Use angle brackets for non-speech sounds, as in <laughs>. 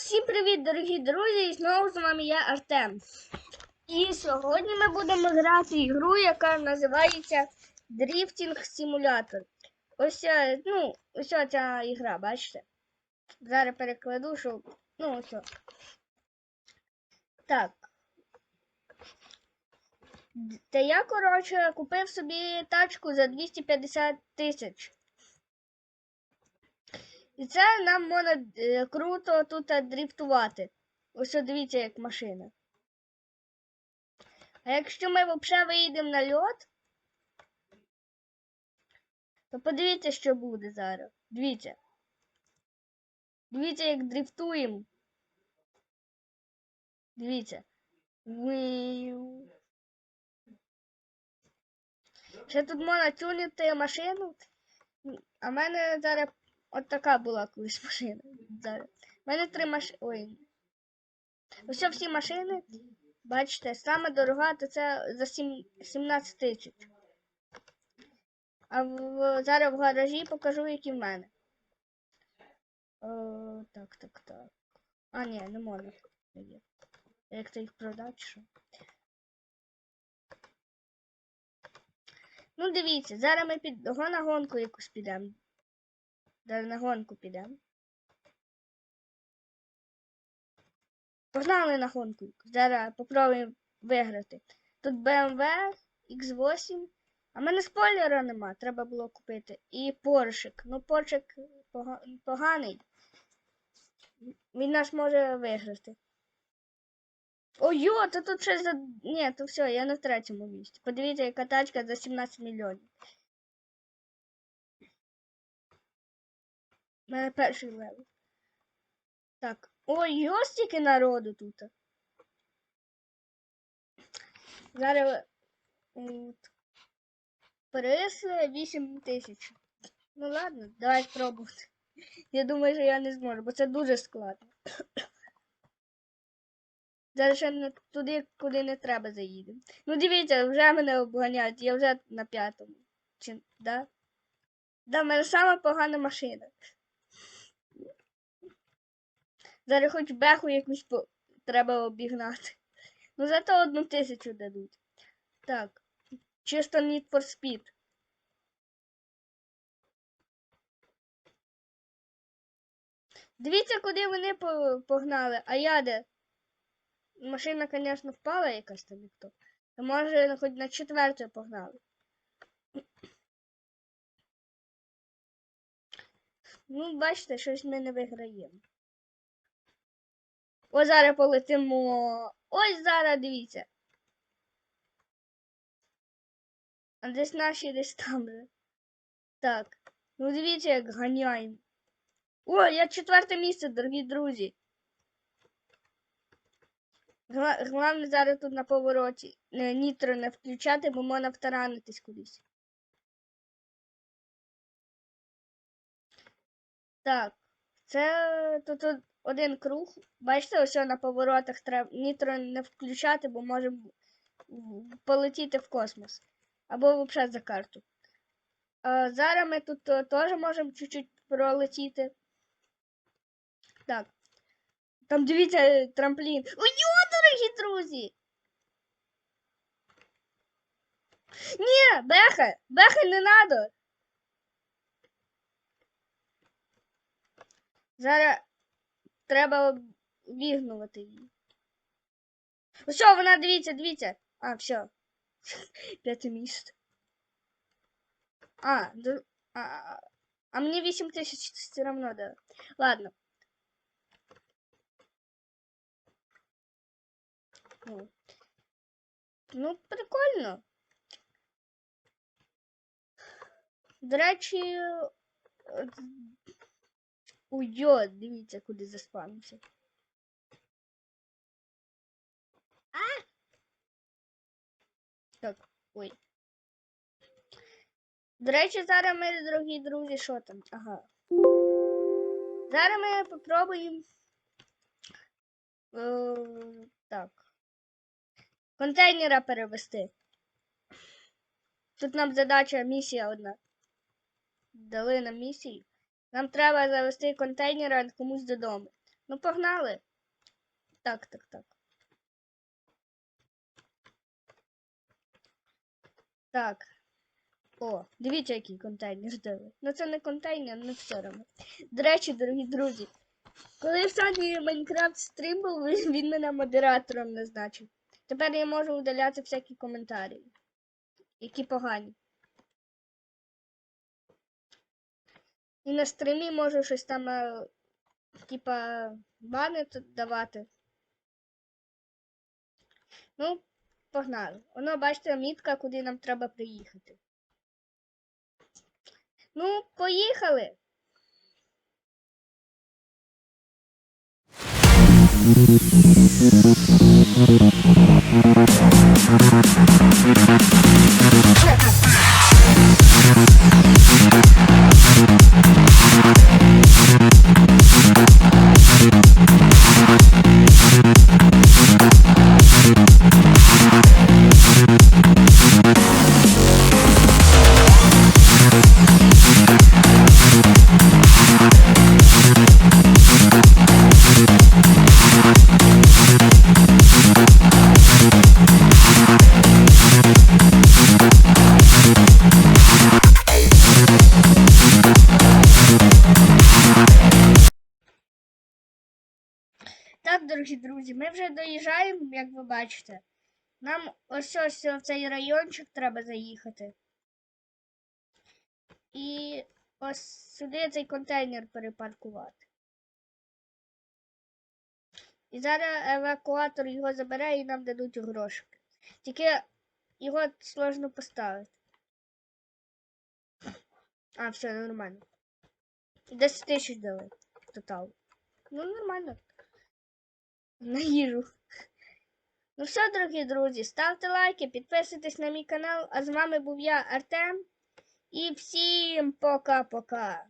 Всім привіт, дорогі друзі! І знову з вами я Артем. І сьогодні ми будемо грати ігру, яка називається Drifting Simulator. Ось, ну, ось ця ігра, бачите? Зараз перекладу, щоб. Ну, ось. Так. Та я, коротше, купив собі тачку за 250 тисяч. І це нам можна е, круто тут е, дрифтувати. Ось дивіться, як машина. А якщо ми взагалі виїдемо на льот, то подивіться, що буде зараз. Дивіться. Дивіться, як дрифтуємо. Дивіться. Ще тут можна тюнити машину. А в мене зараз От така була колись машина. У мене три машини. Ой. Ось всі машини. Бачите, саме дорога, то це за сім- 17 тисяч. А в, зараз в гаражі покажу, які в мене. О, так, так, так. А, ні, не є. Як то їх продати, що? Ну, дивіться, зараз ми під на гонку якусь підемо. Зараз на гонку підемо. Погнали на гонку. Зараз попробуємо виграти. Тут BMW X8. А в мене спойлера нема, треба було купити. І поршик. Ну, поршик поганий. Він нас може виграти. Ой, то тут щось за. Ні, то все, я на третьому місці. Подивіться, яка тачка за 17 мільйонів. У мене перший левел. Так. Ой, йо, стільки народу тут. Зараз от, приз 8 тисяч. Ну ладно, давай спробувати. Я думаю, що я не зможу, бо це дуже складно. Зараз ще туди, куди не треба заїдемо. Ну дивіться, вже мене обганяють, я вже на п'ятому. Чи, да? Да, в мене сама погана машина. Зараз хоч беху якусь по... треба обігнати. Ну зато одну тисячу дадуть. Так. Чисто Need for Speed. Дивіться, куди вони погнали, а я де? Машина, звісно, впала якась там ніхто. То може хоч на четверте погнали. Ну, бачите, щось ми не виграємо. Ось зараз полетимо. Ось зараз дивіться. А десь наші десь там. Так. Ну дивіться, як ганяємо. О, я четверте місце, дорогі друзі. Головне зараз тут на повороті е, нітро не включати, бо можна втаранитись кудись. Так, це тут от один круг. Бачите, ось на поворотах треба нітро не включати, бо може полетіти в космос. Або взагалі за карту. А зараз ми тут е, теж можемо чуть-чуть пролетіти. Так. Там дивіться е, трамплін. Ой, дорогі друзі! Ні, беха! Беха не надо! Зараз треба обігнувати її. Ось що, вона дивіться, дивіться. А, все. <laughs> П'яте місце. А, д- а, а, а мені 8 тисяч все равно, да. Ладно. Ну, ну прикольно. До речі, от Уйо, дивіться, куди заспавнився. А! Так, ой. До речі, зараз ми, дорогі друзі, що там? Ага. Зараз ми попробуємо. Е, так. Контейнера перевести. Тут нам задача місія одна. Дали нам місію. Нам треба завести контейнера комусь додому. Ну, погнали. Так, так, так. Так. О, дивіться, який контейнер дали. Ну це не контейнер, не все одно. До речі, дорогі друзі, коли в Майнкрафт стрім був, <laughs> він мене модератором назначив. Тепер я можу удаляти всякі коментарі, які погані. І на стрімі можу щось там, е, типа, бани тут давати. Ну, погнали. Воно, бачите, мітка, куди нам треба приїхати. Ну, поїхали. Так, дорогі друзі, ми вже доїжджаємо, як ви бачите. Нам ось ось в цей райончик треба заїхати. І ось сюди цей контейнер перепаркувати. І зараз евакуатор його забере і нам дадуть грошики. Тільки його сложно поставити. А, все, нормально. 10 тисяч дали. Тотал. Ну, нормально. На їжу. Ну все, дорогі друзі, ставте лайки, підписуйтесь на мій канал. А з вами був я, Артем. І всім пока-пока.